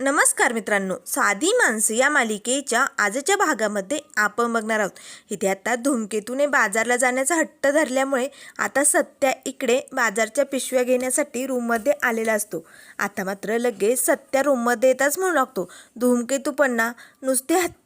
नमस्कार मित्रांनो साधी माणसं या मालिकेच्या आजच्या भागामध्ये आपण बघणार आहोत. इथे आता धूमकेतूने बाजारला जाण्याचा हट्ट धरल्यामुळे आता सत्या इकडे बाजारच्या पिशव्या घेण्यासाठी रूममध्ये आलेला असतो. आता मात्र लगेच सत्या रूममध्ये येताच म्हणू लागतो. धूमकेतू पण ना नुसते हत्या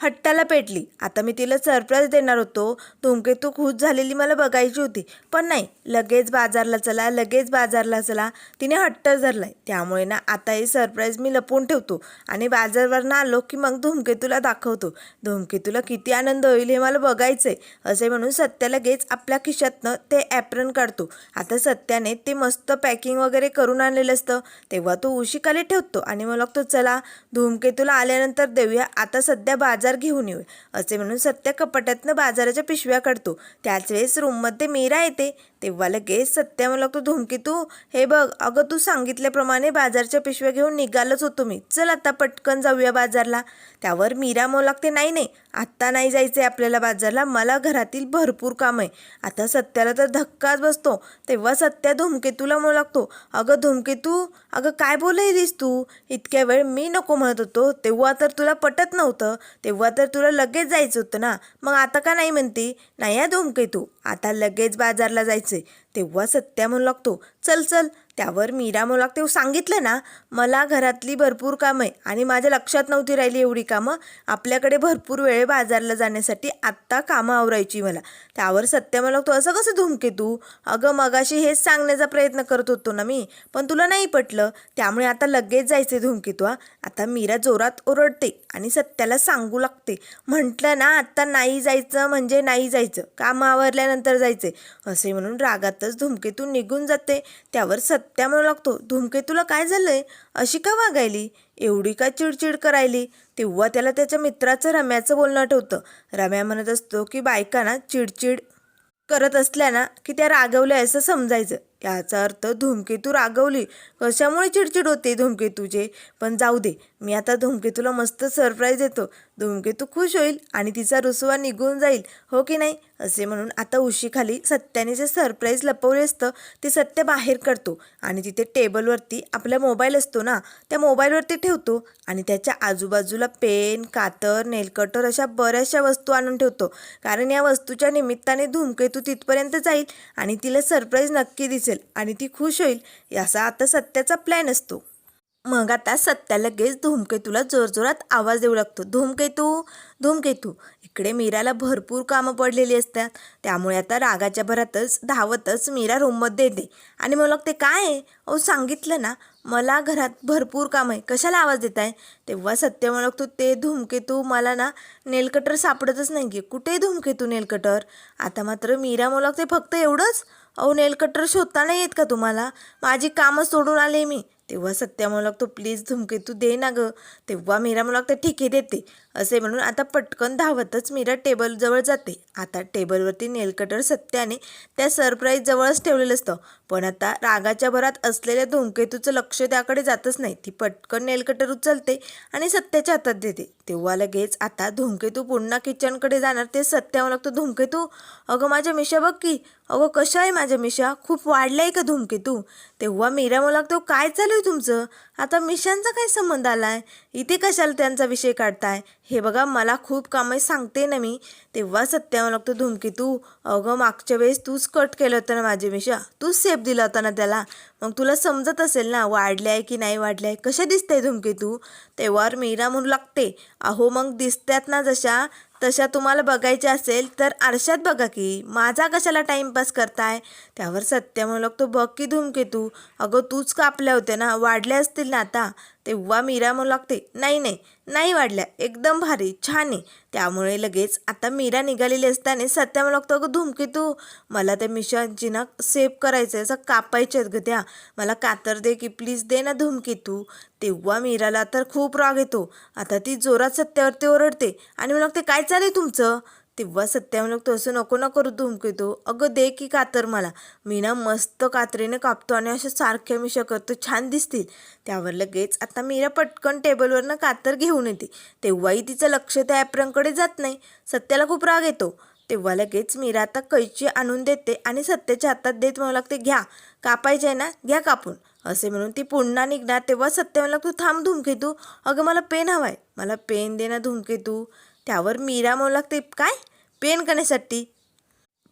हट्टाला पेटली. आता मी तिला सरप्राईज देणार होतो. धूमकेतू खुश झालेली मला बघायची होती. पण नाही लगेच बाजारला चला लगेच बाजारला चला. तिने हट्ट धरलाय. त्यामुळे ना आता हे सरप्राईज मी लपवून ठेवतो आणि बाजारवरनं आलो की मग धूमकेतूला दाखवतो. धूमकेतूला किती आनंद होईल हे मला बघायचं आहे असे म्हणून सत्या लगेच आपल्या खिशातनं ते ॲप्रन काढतो. आता सत्याने ते मस्त पॅकिंग वगैरे करून आणलेलं असतं. तेव्हा तो उशीखाली ठेवतो आणि मग तो चला. धूमकेतूला आल्यानंतर देऊया. आता सध्या बाजार घेऊन येऊ असे म्हणून सत्या कपाटातनं बाजाराच्या पिशव्या काढतो. त्याच वेळेस रूममध्ये मीरा येते. तेव्हा लगेच सत्या मला लागतो धुमकेतू हे बघ अगं तू सांगितल्याप्रमाणे बाजारच्या पिशव्या घेऊन निघालच होतो मी. चल आता पटकन जाऊया बाजारला. त्यावर मीरा मग लागते नाही नाही आत्ता नाही जायचं आहे आपल्याला बाजारला मला घरातील भरपूर काम आहे. आता सत्याला तर धक्काच बसतो. तेव्हा सत्या धुमकेतूला मग लागतो अगं धुमकेतू अगं काय बोलायलीस तू? इतक्या वेळ मी नको म्हणत होतो. तेव्हा तर तुला पटत नव्हतं. तेव्हा तर तुला लगेच जायचं होतं ना. मग आता का नाही म्हणते? नाही या धुमकेतू आता लगेच बाजारला जायचंय तेव्हा सत्या म्हणू लागतो. चल चल. त्यावर मीरा मला ते सांगितलं ना मला घरातली भरपूर कामं आहे आणि माझ्या लक्षात नव्हती राहिली एवढी कामं. आपल्याकडे भरपूर वेळ आहे बाजारला जाण्यासाठी आत्ता कामं आवरायची मला. त्यावर सत्य मला लागतो असं कसं धुमकेतू अगं मगाशी हेच सांगण्याचा प्रयत्न करत होतो ना मी पण तुला नाही पटलं. त्यामुळे आता लगेच जायचे धूमकेतू आता मीरा जोरात ओरडते आणि सत्याला सांगू लागते. म्हटलं ना आत्ता नाही जायचं म्हणजे नाही जायचं. कामं आवरल्यानंतर जायचे असे म्हणून रागातच धुमकेतून निघून जाते. त्यावर सत्य म्हणू लागतो धूमकेतूला काय झालंय? अशी का वागायली? एवढी का चिडचिड करायली? तेव्हा त्याला त्याच्या मित्राचं रम्याचं बोलणं आठवतं. रम्या म्हणत असतो की बायकांना चिडचिड करत असल्या ना की त्या रागवल्या असं समजायचं. याचा अर्थ धूमकेतू रागवली. कशामुळे चिडचिड होते धूमकेतूचे पण जाऊ दे मी आता धूमकेतूला मस्त सरप्राईज देतो. धूमकेतू खुश होईल आणि तिचा रुसवा निघून जाईल हो की नाही? असे म्हणून आता उशीखाली सत्याने जे सरप्राईज लपवले असतं ते सत्य बाहेर करतो आणि तिथे टेबलवरती आपला मोबाईल असतो ना त्या मोबाईलवरती ठेवतो आणि त्याच्या आजूबाजूला पेन कातर नेलकटर अशा बऱ्याचशा वस्तू आणून ठेवतो. कारण या वस्तूच्या निमित्ताने धूमकेतू तिथपर्यंत जाईल आणि तिला सरप्राईज नक्की दिसेल आणि ती खुश होईल याचा आता सत्याचा प्लॅन असतो. मग आता सत्या लगेच धूमकेतूला जोरजोरात आवाज देऊ लागतो. धूमकेतू धूमकेतू इकडे मीराला भरपूर कामं पडलेली असतात. त्यामुळे आता रागाच्या भरातच धावतच मीरा रूममध्ये येते. आणि मग लागते काय? आहे अहो सांगितलं ना मला घरात भरपूर काम आहे. कशाला आवाज देत आहे तेव्हा सत्य म्हणत लागतो ते धूमकेतू मला ना नेलकटर सापडतच नाही की कुठे धूमकेतू नेलकटर? आता मात्र मीरा म्हणू लागते फक्त एवढंच? अहो नेलकटर शोधता नाही येत का तुम्हाला? माझी कामं सोडून आले मी. तेव्हा सत्या म्हणू लागतो प्लीज धुमकेतू दे ना गं. तेव्हा मीरा म्हणू लागतं ठीक आहे देते. असे म्हणून आता पटकन धावतच मीरा टेबलजवळ जाते. आता टेबलवरती नेलकटर सत्याने त्या सरप्राईज जवळच ठेवलेलं असतं. पण आता रागाच्या भरात असलेल्या धूमकेतूचं लक्ष त्याकडे जातच नाही. ती पटकन नेलकटर उचलते आणि सत्याच्या हातात देते. तेव्हा लगेच आता धूमकेतू पुन्हा किचनकडे जाणार. ते सत्या म्हणू लागतो धूमकेतू अगं माझ्या मिशा बघ की. अगं कशा आहे माझ्या मिशा खूप वाढल्या आहे का धूमकेतू? तेव्हा मीरा मला तो काय चालू आहे तुमचं? आता मिशांचा काय संबंध आला आहे इथे कशाला त्यांचा विषय काढताय? हे बघा मला खूप कामं सांगते ना मी. तेव्हा सत्यावर म्हणू लागतो धूमकेतू अगं मागच्या वेळेस तूच कट केलं होतं ना माझे मिशा. तूच सेफ दिला होता ना त्याला. मग तुला समजत असेल ना वाढले आहे की नाही वाढले आहे? कशा दिसते धुमकेतू तेव्हावर मीरा म्हणू लागते अहो मग दिसतात ना जशा. तशा तुम्हाला बघायच्या असेल तर आरशात बघा की. माझा कशाला टाईमपास करताय? त्यावर सत्य म्हणू लागतो बघ की धुमकेतू अगं तूच कापल्या होत्या ना. वाढल्या असतील ना आता? तेव्हा मीरा म्हणू लागते नाही नाही नाही वाढल्या एकदम भारी छान आहे. त्यामुळे लगेच आता मीरा निघालेली असताना सत्या म्हणू लागतो अगं धुमकेतू मला त्या मिशांची ना सेव्ह करायचं असं कापायचे आहेत ग त्या मला कातर दे की प्लीज दे ना धुमकेतू तेव्हा मीराला तर खूप राग येतो. आता ती जोरात सत्यावरती ओरडते आणि म्हणू लागते काय चालेल तुमचं? तेव्हा सत्या म्हणू तसं असं नको ना करू धुमकेतो. अगं दे की कातर मला. मी ना मस्त कात्रीने कापतो आणि अशा सारख्या मिशा करतो छान दिसतील. त्यावर लगेच आता मीरा पटकन टेबलवरनं कातर घेऊन येते. तेव्हाही तिचं लक्ष त्या ॲप्रनकडे जात नाही. सत्याला खूप राग येतो. तेव्हा लगेच मीरा आता कैची आणून देते आणि सत्याच्या हातात देत म्हणू लागते घ्या. कापायचे आहे ना घ्या कापून. असे म्हणून ती पुन्हा निघणार. तेव्हा सत्य म्हणला तू थांब धुमकेतू. अगं मला पेन हवाय. मला पेन दे ना धुमकेतू. त्यावर मीरा म्हणू लागते काय? पेन करण्यासाठी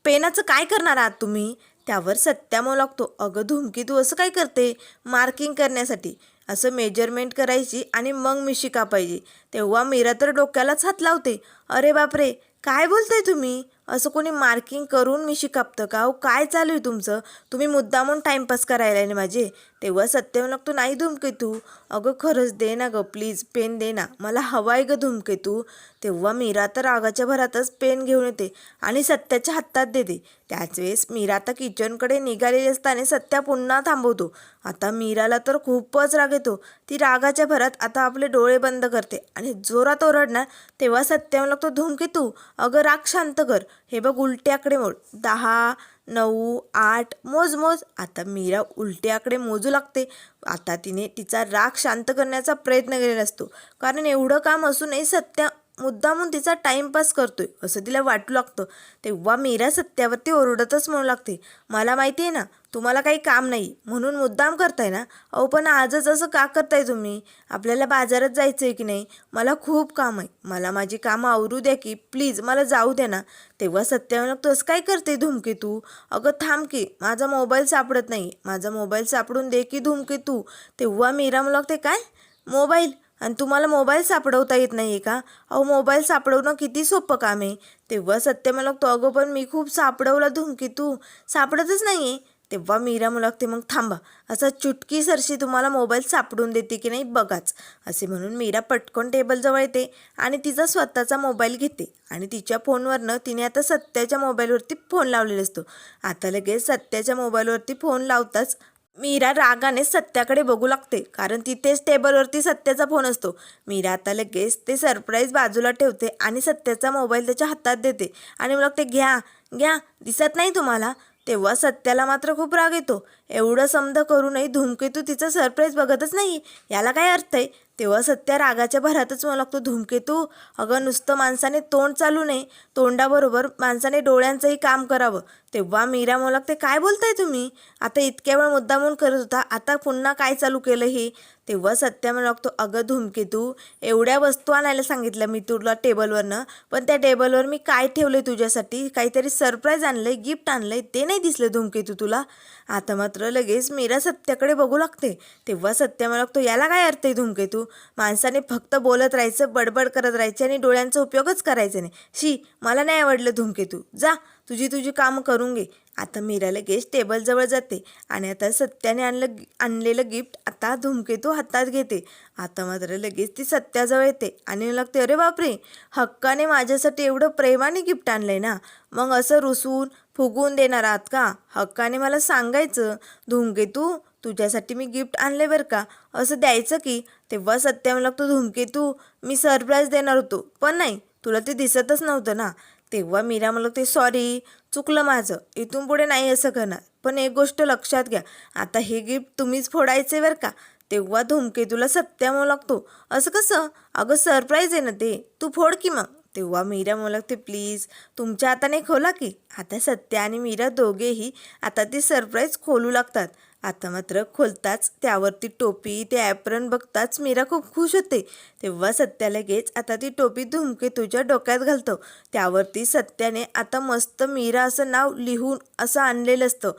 पेनाचं काय करणार आहात तुम्ही? त्यावर सत्या म्हणू लागतो अगं धुमकी तू असं काय करते? मार्किंग करण्यासाठी. असं मेजरमेंट करायची आणि मग मिशी कापायची तेव्हा मीरा तर डोक्यालाच हात लावते. अरे बापरे! काय बोलताय तुम्ही? असं कोणी मार्किंग करून मी कापतं का? अहो काय चालू आहे तुमचं? तुम्ही मुद्दामून टाईमपास करायला ना माझे. तेव्हा सत्य तू नाही धुमकेतू अगं खरंच दे ना गं प्लीज पेन दे ना. मला हवाय गं धुमकेतू तेव्हा मीरा तर रागाच्या भरातच पेन घेऊन येते आणि सत्याच्या हातात देते. त्याच वेळेस मीरा आता किचनकडे निघालेली असताना सत्या पुन्हा थांबवतो. आता मीराला तर खूपच राग येतो. ती रागाच्या भरात आता आपले डोळे बंद करते आणि जोरात ओरडणार तेव्हा सत्या लागतो धूमकेतू अगं राग शांत कर. हे बघ उलटे आकडे मोड. दहा नऊ आठ मोज मोज. आता मीरा उलटे आकडे मोजू लागते. आता तिने तिचा राग शांत करण्याचा प्रयत्न केलेला असतो. कारण एवढं काम असूनही सत्या मुद्दामून तिचा टाईमपास करतोय असं तिला वाटू लागतं. तेव्हा मीरा सत्यावरती ओरडतच म्हणू लागते मला माहिती आहे ना तुम्हाला काही काम नाही म्हणून मुद्दाम करताय ना? अहो पण आजच असं का करताय तुम्ही? आपल्याला बाजारात जायचं आहे की नाही? मला खूप काम आहे. मला माझी कामं आवरू द्या की प्लीज मला जाऊ द्या ना. तेव्हा सत्यावर म्हणू लागतो असं काय करते धुमके तू? अगं थांब की माझा मोबाईल सापडत नाही. माझा मोबाईल सापडून दे की धुमके तू. तेव्हा मीरा म्हणू लागते काय? मोबाईल? आणि तुम्हाला मोबाईल सापडवता येत नाही आहे का? अहो मोबाईल सापडवणं किती सोपं काम आहे. तेव्हा सत्य मला तो अगं पण मी खूप सापडवला धुमकी तू. सापडतच नाही आहे तेव्हा मीरा मला लागते मग थांबा. असा चुटकी सरशी तुम्हाला मोबाईल सापडून देते की नाही बघाच. असे म्हणून मीरा पटकन टेबलजवळ येते आणि तिचा स्वतःचा मोबाईल घेते. आणि तिच्या फोनवरनं तिने आता सत्याच्या मोबाईलवरती फोन लावलेला असतो. आता लगेच सत्याच्या मोबाईलवरती फोन लावताच मीरा रागाने सत्याकडे बघू लागते कारण तिथेच टेबलवरती सत्याचा फोन असतो. मीरा आता लगेच ते सरप्राईज बाजूला ठेवते आणि सत्याचा मोबाईल त्याच्या हातात देते आणि मला ते घ्या घ्या दिसत नाही तुम्हाला? तेव्हा सत्याला मात्र खूप राग येतो. एवढं समज करूनही धूमकेतू तिचा सरप्राईज बघतच नाही. याला काय अर्थ आहे? तेव्हा सत्या रागाच्या भरातच मला लागतो धूमकेतू अगं नुसतं माणसाने तोंड चालू नये तोंडाबरोबर माणसाने डोळ्यांचंही काम करावं. तेव्हा मीरा मला लागते काय बोलताय तुम्ही? आता इतक्या वेळ मुद्दामून करत होता आता पुन्हा काय चालू केलं हे? तेव्हा सत्या मला लागतो अगं धुमकेतू एवढ्या वस्तू आणायला सांगितलं मी तुला टेबलवरनं पण त्या टेबलवर मी काय ठेवलं तुझ्यासाठी? काहीतरी सरप्राईज आणलंय गिफ्ट आणलंय ते नाही दिसलं धुमकेतू तुला. आता मग मात्र लगेच मीरा सत्याकडे बघू लागते. तेव्हा सत्या मला लागतो याला काय अर्थ आहे धुमकेतू माणसाने फक्त बोलत राहायचं बडबड करत राहायचे आणि डोळ्यांचा उपयोगच करायचा नाही. शी मला नाही आवडलं धुमकेतू जा तुझी तुझी कामं करून घे. आता मीरा लगेच टेबलजवळ जाते आणि आता सत्याने आणलं आणलेलं गिफ्ट आता धुमकेतू हातात घेते. आता मात्र लगेच ती सत्याजवळ येते आणि लागते अरे बापरे! हक्काने माझ्यासाठी एवढं प्रेमाने गिफ्ट आणलंय ना? मग असं रुसून फुगवून देणार आहात का? हक्काने मला सांगायचं धुमकेतू तुझ्यासाठी मी गिफ्ट आणले बरं का? असं द्यायचं की? तेव्हा सत्या मला लागतो धुमकेतू मी सरप्राईज देणार होतो. पण नाही तुला ते दिसतच नव्हतं ना? तेव्हा मीरा मला ते सॉरी चुकलं माझं. इथून पुढे नाही असं करणार. पण एक गोष्ट लक्षात घ्या. आता हे गिफ्ट तुम्हीच फोडायचे बरं का? तेव्हा धुमकेतूला सत्या म्हणू लागतो. असं कसं? अगं सरप्राईज आहे ना ते. तू फोड की मग. तेव्हा मीरा मला ते प्लीज तुमच्या हाताने खोला की. आता सत्या आणि मीरा दोघेही आता ती सरप्राईज खोलू लागतात. आता मात्र खोलताच त्यावरती टोपी ते ॲप्रन बघताच मीरा खूप खुश होते. तेव्हा सत्या लगेच आता ती टोपी धुमके तुझ्या डोक्यात घालतो. त्यावरती सत्याने आता मस्त मीरा असं नाव लिहून असं आणलेलं असतं.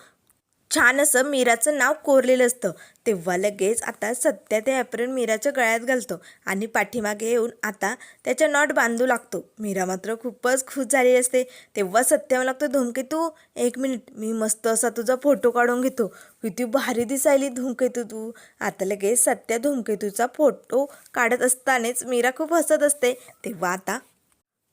छान असं मीराचं नाव कोरलेलं असतं. तेव्हा लगेच आता सत्या ते ॲप्रन मीराच्या गळ्यात घालतो आणि पाठीमागे येऊन आता त्याच्या नॉट बांधू लागतो. मीरा मात्र खूपच खुश झाली असते. तेव्हा सत्या मला लागतो धुमकेतू एक मिनिट मी मस्त असा तुझा फोटो काढून घेतो. किती भारी दिसायली धूमकेतू तू आता लगेच सत्या धुमकेतूचा फोटो काढत असतानाच मीरा खूप हसत असते. तेव्हा आता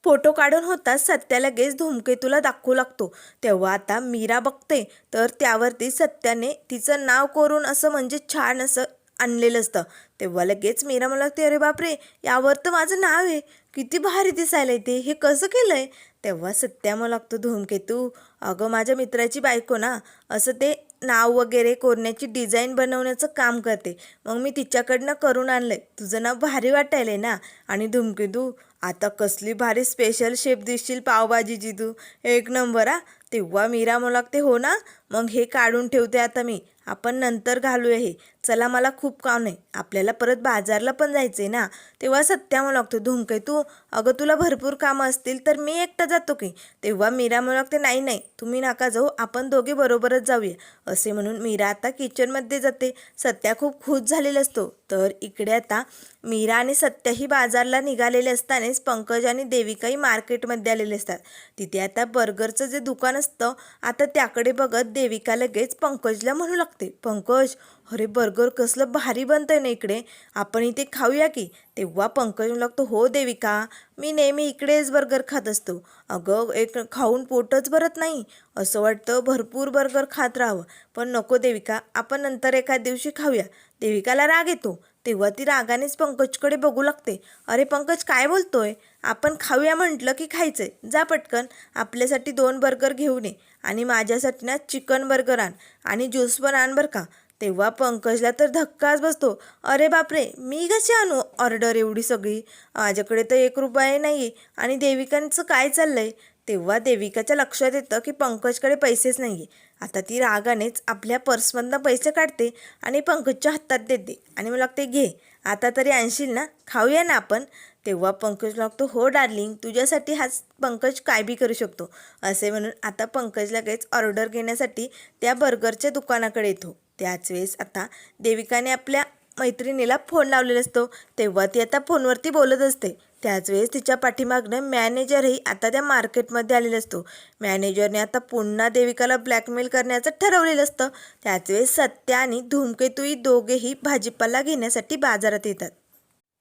फोटो काढून होताच सत्या लगेच धूमकेतूला दाखवू लागतो. तेव्हा आता मीरा बघते तर त्यावरती सत्याने तिचं नाव कोरून असं म्हणजे छान असं आणलेलं असतं. तेव्हा लगेच मीरा मला लागते अरे बापरे यावर तर माझं नाव आहे. किती भारी दिसायला ते. हे कसं केलं आहे तेव्हा सत्या मला लागतो धूमकेतू अगं माझ्या मित्राची बायको ना असं ते नाव वगैरे कोरण्याची डिझाईन बनवण्याचं काम करते. मग मी तिच्याकडनं करून आणलंय. तुझं नाव भारी वाटायलंय ना. आणि धूमकेतू आता कसली भारी स्पेशल शेप दिसशील पावभाजीची तू एक नंबर हा. तेव्हा मीरा म्हणू लागते हो ना मग हे काढून ठेवते आता मी. आपण नंतर घालूया हे. चला मला खूप काम आहे. आपल्याला परत बाजारला पण जायचं आहे ना. तेव्हा सत्या म्हणू लागतो धुमके तू अगं तुला भरपूर कामं असतील तर मी एकटा जातो की. तेव्हा मीरा म्हणू लागते नाही नाही तुम्ही नका जाऊ. आपण दोघे बरोबरच जाऊया. असे म्हणून मीरा आता किचनमध्ये जाते. सत्या खूप खुश झालेला असतो. तर इकडे आता मीरा आणि सत्याही बाजारला निघालेले असतानाच पंकज आणि देविकाही मार्केटमध्ये आलेले असतात. तिथे आता बर्गरचं जे दुकान असतं आता त्याकडे बघत देविका लगेच पंकजला म्हणू लागते पंकज अरे बर्गर कसलं भारी बनतंय ना इकडे. आपण इथे खाऊया की? तेव्हा पंकज म्हणू लागतो हो देविका मी नेहमी इकडेच बर्गर खात असतो. अगं एक खाऊन पोटच भरत नाही. असं वाटतं भरपूर बर्गर खात राहावं. पण नको देविका आपण नंतर एका दिवशी खाऊया. देविकाला राग येतो. तेव्हा ती रागानेच पंकजकडे बघू लागते. अरे पंकज काय बोलतोय? आपण खाऊया म्हटलं की खायचंय. जा पटकन आपल्यासाठी दोन बर्गर घेऊन ये. आणि माझ्यासाठी ना चिकन बर्गर आण आणि ज्यूस पण आण बरं का. तेव्हा पंकजला तर धक्काच बसतो. अरे बापरे मी कशी आणू ऑर्डर एवढी सगळी? माझ्याकडे तर एक रुपये नाही आहे आणि देविकांचं काय चाललंय? तेव्हा देविकाच्या लक्षात येतं की पंकजकडे पैसेच नाही आहे आता ती रागानेच आपल्या पर्समधनं पैसे काढते आणि पंकजच्या हातात देते. आणि मला लागते घे आता तरी आणशील ना? खाऊया ना आपण? तेव्हा पंकज लागतो हो डार्लिंग तुझ्यासाठी हाच पंकज काय बी करू शकतो. असे म्हणून आता पंकज लगेच ऑर्डर घेण्यासाठी त्या बर्गरच्या दुकानाकडे येतो. त्याच वेळेस आता देविकाने आपल्या मैत्रिणीला फोन लावलेला असतो. तेव्हा ती आता फोनवरती बोलत असते. त्याच वेळेस तिच्या पाठीमागनं मॅनेजरही आता त्या मार्केटमध्ये आलेला असतो. मॅनेजरने आता पुन्हा देविकाला ब्लॅकमेल करण्याचं ठरवलेलं असतं. त्याच वेळेस सत्या आणि धूमकेतूही दोघेही भाजीपाला घेण्यासाठी बाजारात येतात.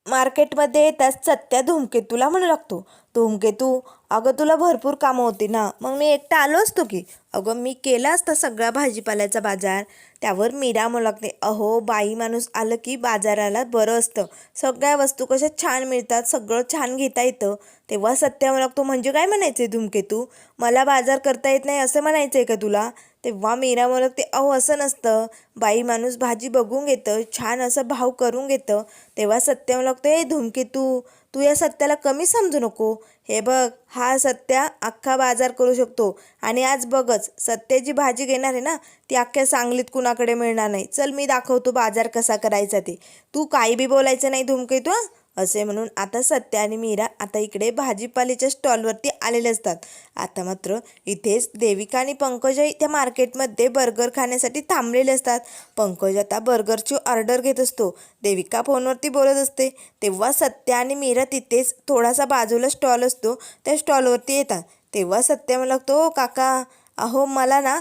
मार्केटमध्ये येताच सत्या धूमकेतूला म्हणू लागतो. धूमकेतू अगं तुला भरपूर कामं होती ना. मग मी एकटा आलो असतो की? अगं मी केला असता सगळा भाजीपाल्याचा बाजार. त्यावर मीरा म्हणू लागते अहो बाई माणूस आलं की बाजाराला बरं असतं. सगळ्या वस्तू कशा छान मिळतात सगळं छान घेता येतं. तेव्हा सत्य म्हणू लागतो म्हणजे काय म्हणायचं आहे धूमकेतू मला बाजार करता येत नाही असं म्हणायचं आहे का तुला? तेव्हा मीरा म्हणू लागते अहो असं नसतं. बाई माणूस भाजी बघून घेतं छान असं भाव करून घेतं. तेव्हा सत्य म्हणू लागतो हे धूमकेतू तू या सत्याला कमी समजू नको. हे बघ हा सत्या अख्खा बाजार करू शकतो. आणि आज बघच सत्याची भाजी घेणार आहे ना ती अख्ख्या सांगलीत कुणाकडे मिळणार नाही. चल मी दाखवतो बाजार कसा करायचा ते. तू काही बी बोलायचं नाही धुमकेतू हं? असे म्हणून आता सत्या आणि मीरा आता इकडे भाजीपाल्याच्या स्टॉलवरती आलेले असतात. आता मात्र इथेच देविका आणि पंकजही त्या मार्केटमध्ये बर्गर खाण्यासाठी थांबलेले असतात. पंकज आता बर्गरची ऑर्डर घेत असतो. देविका फोनवरती बोलत असते. तेव्हा सत्या आणि मीरा तिथेच थोडासा बाजूला स्टॉल असतो. त्या स्टॉलवरती येतात. तेव्हा सत्या मला लागतो काका अहो मला ना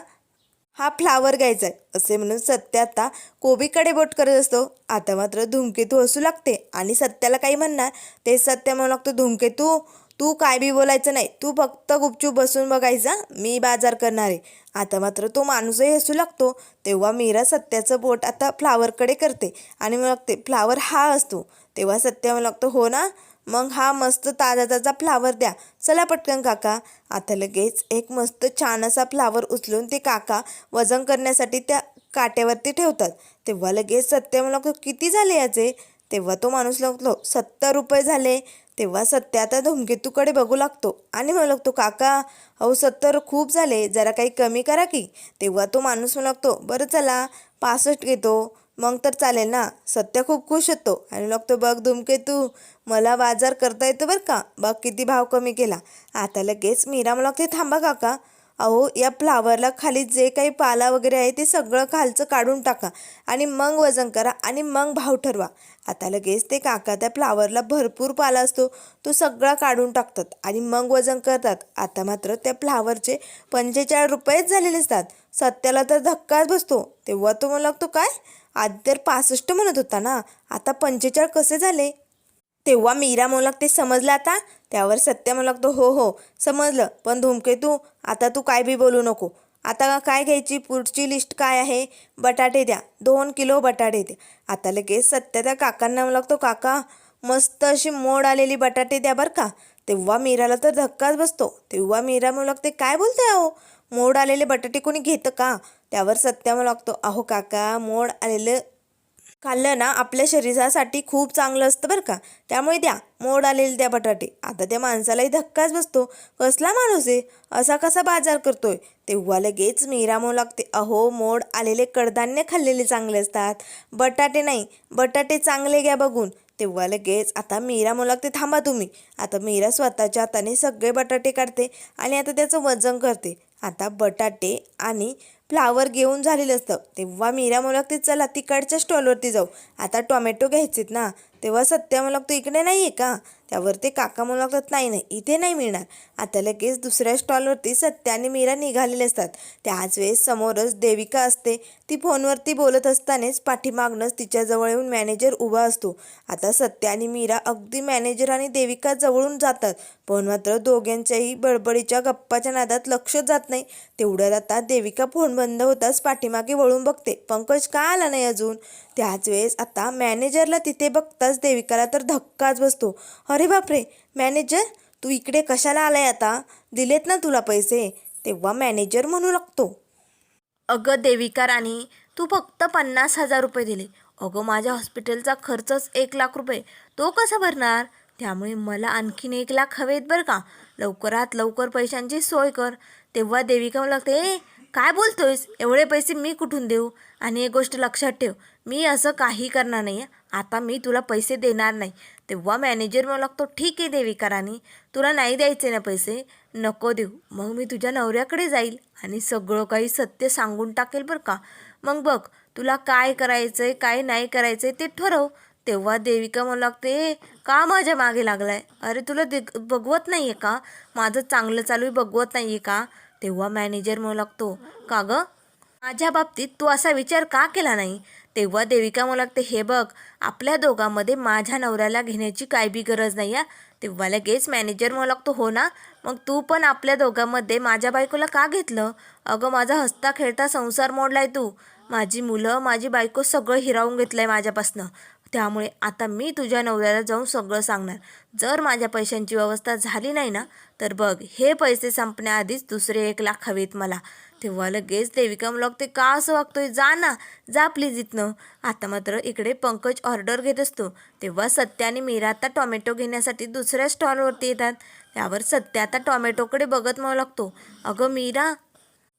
हा फ्लावर घ्यायचा आहे. असे म्हणून सत्य आता कोबीकडे बोट करत असतो. आता मात्र धूमकेतू हसू लागते आणि सत्याला काही म्हणणार. ते सत्य म्हणू लागतो धूमकेतू तू काय बी बोलायचं नाही. तू फक्त गुपचूप बसून बघायचा मी बाजार करणार. आहे आता मात्र तो माणूसही हसू लागतो. तेव्हा मीरा सत्याचं बोट आता फ्लावरकडे करते आणि मग लागते फ्लावर हा असतो. तेव्हा सत्य म्हणू लागतो हो ना मग हा मस्त ताजा ताजा फ्लावर द्या. चला पटकन काका. आता लगेच एक मस्त छान असा फ्लावर उचलून ते काका वजन करण्यासाठी त्या काट्यावरती ठेवतात. तेव्हा लगेच सत्य मला लागतो किती झाले याचे? तेव्हा तो माणूस लागतो सत्तर रुपये झाले. तेव्हा सत्य आता धूमकेतूकडे बघू लागतो आणि म्हणू लागतो काका अहो सत्तर खूप झाले. जरा काही कमी करा की. तेव्हा तो माणूस म्हणू लागतो बरं चला पासष्ट घेतो. मग तर चालेल ना. सत्य खूप खुश होतो. आणि मग लागतो बघ धुमकेतू मला बाजार करता येतो बरं का? बघ किती भाव कमी केला. आता लगेच मीरा मला ते थांबा काका. अहो या फ्लावरला खाली जे काही पाला वगैरे आहे ते सगळं खालचं काढून टाका. आणि मग वजन करा आणि मग भाव ठरवा. आता लगेच ते काका त्या फ्लावरला भरपूर पाला असतो तो सगळा काढून टाकतात आणि मग वजन करतात. आता मात्र त्या फ्लावरचे पंचेचाळीस रुपयेच झालेले असतात. सत्याला तर धक्काच बसतो. तेव्हा तो मला लागतो काय? आधी तर पासष्ट म्हणत होता ना आता पंचेचाळीस कसे झाले? तेव्हा मीरा मोलक ते समजलं आता. त्यावर सत्य मला लागतो हो हो समजलं. पण धूमकेतू आता तू काय बी बोलू नको. आता काय घ्यायची? पुढची लिस्ट काय आहे? बटाटे द्या. दोन किलो बटाटे द्या आता लगेच सत्य त्या काकांना मला लागतो काका मस्त अशी मोड आलेली बटाटे द्या बरं का. तेव्हा मीराला तर धक्काच बसतो. तेव्हा मीरा म्हणू लागते काय बोलते अहो? मोड आलेले बटाटे कोणी घेतं का? त्यावर सत्या लागतो. अहो काका मोड आलेलं खाल्लं ना आपल्या शरीरासाठी खूप चांगलं असतं बरं का. त्यामुळे द्या मोड आलेले द्या बटाटे. आता त्या माणसालाही धक्काच बसतो. कसला माणूस आहे? असा कसा बाजार करतोय? तेव्हा लगेच मीरा म्हणू लागते. अहो मोड आलेले कडधान्य खाल्लेले चांगले असतात. बटाटे नाही बटाटे चांगले घ्या बघून. तेव्हा लगेच आता मीरा म्हणू लागते थांबा तुम्ही. आता मीरा स्वतःच्या हाताने सगळे बटाटे काढते आणि आता त्याचं वजन करते. आता बटाटे आणि फ्लावर घेऊन झालेलं असतं. तेव्हा मीरा म्हणू लागते चला तिकडच्या स्टॉलवरती जाऊ. आता टोमॅटो घ्यायचेत ना. तेव्हा सत्या म्हणू लागतो इकडे नाही आहे का? त्यावर ते काका म्हणू लागतात नाही नाही इथे नाही मिळणार. आता लगेच दुसऱ्या स्टॉलवरती सत्या आणि मीरा निघालेले असतात. त्याच वेळेस समोरच देविका असते. ती फोनवरती बोलत असतानाच पाठीमागनंच तिच्याजवळ येऊन मॅनेजर उभा असतो. आता सत्या आणि मीरा अगदी मॅनेजर आणि देविका जवळून जातात. पण मात्र दोघांच्याही बडबडीच्या गप्पाच्या नादात लक्ष जात नाही. तेवढ्यात आता देविका फोन बंद होताच पाठीमागे वळून बघते. पंकज का आला नाही अजून? त्याच वेळेस आता मॅनेजरला तिथे बघताच देविकाला तर धक्काच बसतो. अरे बापरे मॅनेजर तू इकडे कशाला आलाय आता? दिलेत ना तुला पैसे. तेव्हा मॅनेजर म्हणू लागतो. अगं देविका राणी तू फक्त पन्नास हजार रुपये दिले. अगं माझ्या हॉस्पिटलचा खर्चच एक लाख रुपये. तो कसा भरणार? त्यामुळे मला आणखीन एक लाख हवेत बरं का? लवकरात लवकर पैशांची सोय कर. तेव्हा देविका लागते ए काय बोलतोयस? एवढे पैसे मी कुठून देऊ? आणि एक गोष्ट लक्षात ठेव मी असं काही करणार नाही आता मी तुला पैसे देणार नाही. तेव्हा मॅनेजर मला लागतो ठीक आहे देविका राणी तुला नाही द्यायचे ना पैसे. नको देऊ. मग मी तुझ्या नवऱ्याकडे जाईल आणि सगळं काही सत्य सांगून टाकेल बरं का. मग बघ तुला काय करायचं आहे काय नाही करायचं आहे ते ठरव. तेव्हा देविका मला लागते का माझ्या मागे लागलाय? अरे तुला दे बघवत नाही आहे का? माझं चांगलं चालू आहे बघवत नाही आहे का? तेव्हा मॅनेजर म्हणू लागतो का गं? माझ्या बाबतीत तू असा विचार का केला नाही? तेव्हा देविका म्हणू लागते हे बघ आपल्या दोघांमध्ये माझ्या नवऱ्याला घेण्याची काय बी गरज नाही आहे तेव्हा लगेच मॅनेजर म्हणू लागतो हो ना मग तू पण आपल्या दोघांमध्ये माझ्या बायकोला का घेतलं? अगं माझा हसता खेळता संसार मोडलाय तू. माझी मुलं माझी बायको सगळं हिरावून घेतलंय माझ्यापासनं. त्यामुळे आता मी तुझ्या नवऱ्याला जाऊन सगळं सांगणार. जर माझ्या पैशांची व्यवस्था झाली नाही ना तर बघ हे पैसे संपण्याआधीच दुसरे एक लाख हवेत मला. तेव्हा लगेच देविका मला ते का असं वागतोय? जा ना जा प्लीज इथनं. आता मात्र इकडे पंकज ऑर्डर घेत असतो. तेव्हा सत्या आणि मीरा आता टॉमॅटो घेण्यासाठी दुसऱ्या स्टॉलवरती येतात. त्यावर सत्या आता टॉमॅटोकडे बघत म्हणू लागतो अगं मीरा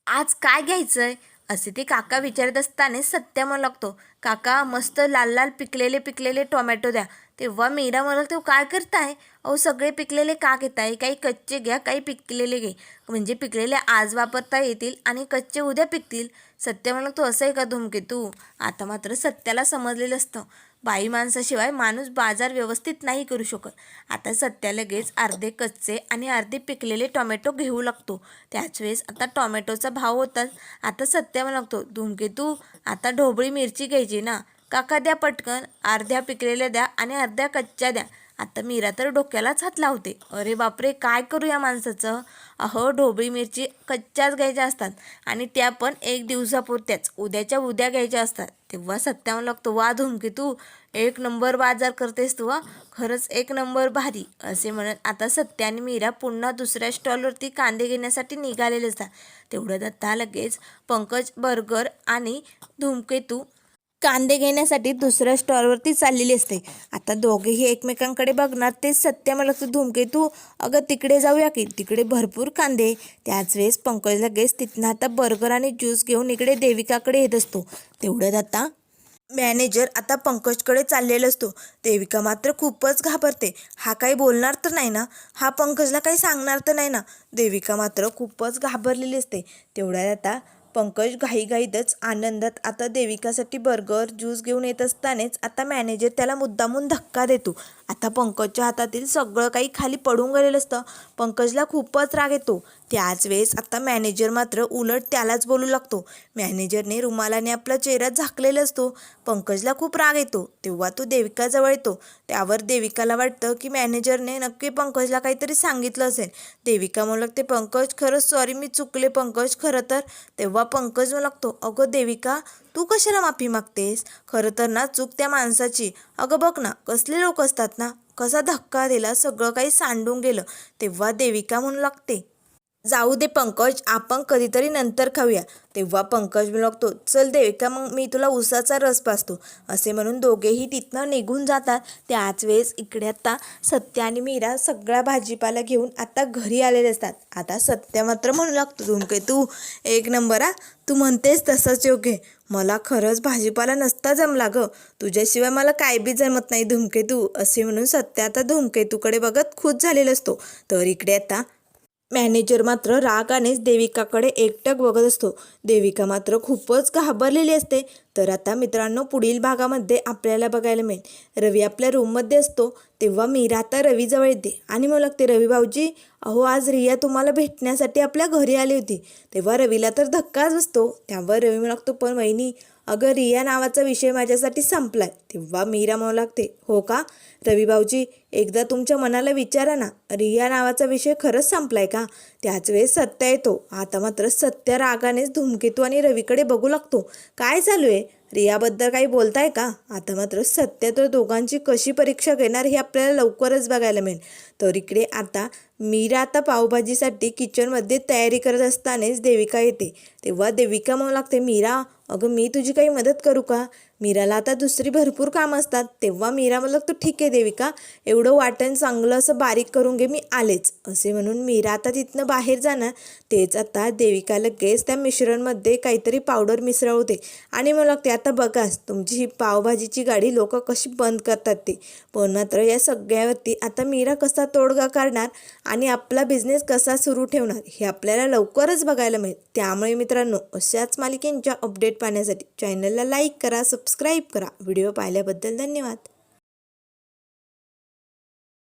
आज काय घ्यायचं आहे असे ते काका विचारत असताना सत्या म्हणू लागतो काका मस्त लाल लाल पिकलेले पिकलेले टोमॅटो द्या. तेव्हा मीरा म्हणू लागतो काय करताय? अहो सगळे पिकलेले का घेताय? काही कच्चे घ्या काही पिकलेले घे. म्हणजे पिकलेले आज वापरता येतील आणि कच्चे उद्या पिकतील. सत्य म्हणू लागतो असं आहे का धूमकेतू? आता मात्र सत्याला समजलेलं असतं. बाई माणसाशिवाय माणूस बाजार व्यवस्थित नाही करू शकत. आता सध्या लगेच अर्धे कच्चे आणि अर्धे पिकलेले टोमॅटो घेऊ लागतो. त्याच वेळेस आता टोमॅटोचा भाव होताच आता सत्या लागतो. धूमकेतू आता ढोबळी मिरची घ्यायची ना. काका द्या पटकन अर्ध्या पिकलेल्या द्या आणि अर्ध्या कच्च्या द्या. आता मीरा तर डोक्यालाच हात लावते. अरे बापरे काय करू या माणसाचं? अहो ढोबळी मिरची कच्च्याच घ्यायच्या असतात आणि त्या पण एक दिवसापुरत्याच. उद्याच्या उद्या घ्यायच्या असतात. तेव्हा सत्यावर लागतो वा धुमकी तू एक नंबर बाजार करतेस तू वा खरंच एक नंबर भारी. असे म्हणत आता सत्या आणि मीरा पुन्हा दुसऱ्या स्टॉलवरती कांदे घेण्यासाठी निघालेले असतात तेवढ्यात आता लगेच पंकज बर्गर आणि धूमकेतू कांदे घेण्यासाठी दुसऱ्या स्टॉलवरती चाललेली असते. आता दोघेही एकमेकांकडे बघणार ते सत्य मला धूमकेतू अगं तिकडे जाऊया की? तिकडे भरपूर कांदे. त्याच वेळेस पंकज लगेच तिथनं आता बर्गर आणि ज्यूस घेऊन इकडे देविकाकडे येत असतो. तेवढ्यात आता मॅनेजर आता पंकजकडे चाललेला असतो. देविका मात्र खूपच घाबरते. हा काही बोलणार तर नाही ना? हा पंकजला काही सांगणार तर नाही ना? देविका मात्र खूपच घाबरलेली असते. तेवढ्यात आता पंकज घाईघाईतच आनंदात आता देविकासाठी बर्गर ज्यूस घेऊन येत असतानाच आता मॅनेजर त्याला मुद्दामून धक्का देतो. आता पंकजच्या हातातील सगळं काही खाली पडून गेलेलं असतं. पंकजला खूपच राग येतो. त्याच वेळेस आता मॅनेजर मात्र उलट त्यालाच बोलू लागतो. मॅनेजरने रुमालाने आपला चेहरा झाकलेला असतो. पंकजला खूप राग येतो. तेव्हा तो देविकाजवळ येतो. त्यावर देविकाला वाटतं की मॅनेजरने नक्की पंकजला काहीतरी सांगितलं असेल. देविका म्हणू लागते पंकज खरंच सॉरी मी चुकले पंकज खरं तर. तेव्हा पंकज म्हणू लागतो अगं देविका तू कशाला माफी मागतेस? खरं तर ना चूक त्या माणसाची. अगं बघ ना कसले लोक असतात ना कसा धक्का दिला सगळं काही सांडून गेलं. तेव्हा देविका म्हणू लागते जाऊ दे पंकज आपण कधीतरी नंतर खाऊया. तेव्हा पंकज लागतो चल देविका मग मी तुला उसाचा रस पाचतो असे म्हणून दोघेही तिथनं निघून जातात. त्याच वेळेस इकडे आता सत्य आणि मीरा सगळा भाजीपाला घेऊन आता घरी आलेले असतात. आता सत्य मात्र म्हणू लागतो तुमके तू एक नंबर आ तू म्हणतेस तसंच योग्य. मला खरंच भाजीपाला नसता जमला ग. तुझ्याशिवाय मला काय बी जमत नाही धुमकेतू असे म्हणून सत्य आता धुमकेतूकडे बघत खुश झालेला असतो. तर इकडे आता मॅनेजर मात्र रागानेच देविकाकडे एकटक बघत असतो. देविका मात्र खूपच घाबरलेली असते. तर आता मित्रांनो पुढील भागामध्ये आपल्याला बघायला मिळेल. रवी आपल्या रूममध्ये असतो. तेव्हा मीरा आता रवीजवळ येते. आणि मग लागते रवी भाऊजी अहो आज रिया तुम्हाला भेटण्यासाठी आपल्या घरी आली होती. तेव्हा रवीला तर धक्काच बसतो. त्यावर रवी म्हणू लागतो पण वहिनी अगं रिया नावाचा विषय माझ्यासाठी संपलाय. तेव्हा मीरा म्हणू लागते हो का? रवी भाऊजी एकदा तुमच्या मनाला विचारा ना रिया नावाचा विषय खरंच संपलाय का? त्याच वेळेस सत्य येतो. आता मात्र सत्य रागानेच धूमकेतू आणि रवीकडे बघू लागतो. काय चालू आहे? रियाबद्दल काही बोलताय का? आता मात्र सत्य तर दोघांची कशी परीक्षा घेणार हे आपल्याला लवकरच बघायला मिळेल. तर इकडे आता मीरा आता पावभाजीसाठी किचनमध्ये तयारी करत असतानाच देविका येते. तेव्हा देविका म्हणू लागते मीरा अगं मी तुझी काही मदत करू का? मीराला आता दुसरी भरपूर कामं असतात. तेव्हा मीरा मला तू ठीक आहे देविका. एवढं वाटण चांगलं असं बारीक करून घे मी आलेच. असे म्हणून मीरा आता तिथनं बाहेर जाणार. तेच आता देविका लगेच त्या मिश्रणमध्ये काहीतरी पावडर मिसळवते आणि मला लागते आता बघाच तुमची ही पावभाजीची गाडी लोक कशी बंद करतात ते. पण मात्र या सगळ्यावरती आता मीरा कसा तोडगा काढणार आणि आपला बिझनेस कसा सुरू ठेवणार हे आपल्याला लवकरच बघायला मिळेल. त्यामुळे मित्रांनो अशाच मालिकेंच्या अपडेट पाहण्यासाठी चॅनलला लाईक करा सबस्क्राईब करा. व्हिडिओ पाहिल्याबद्दल धन्यवाद.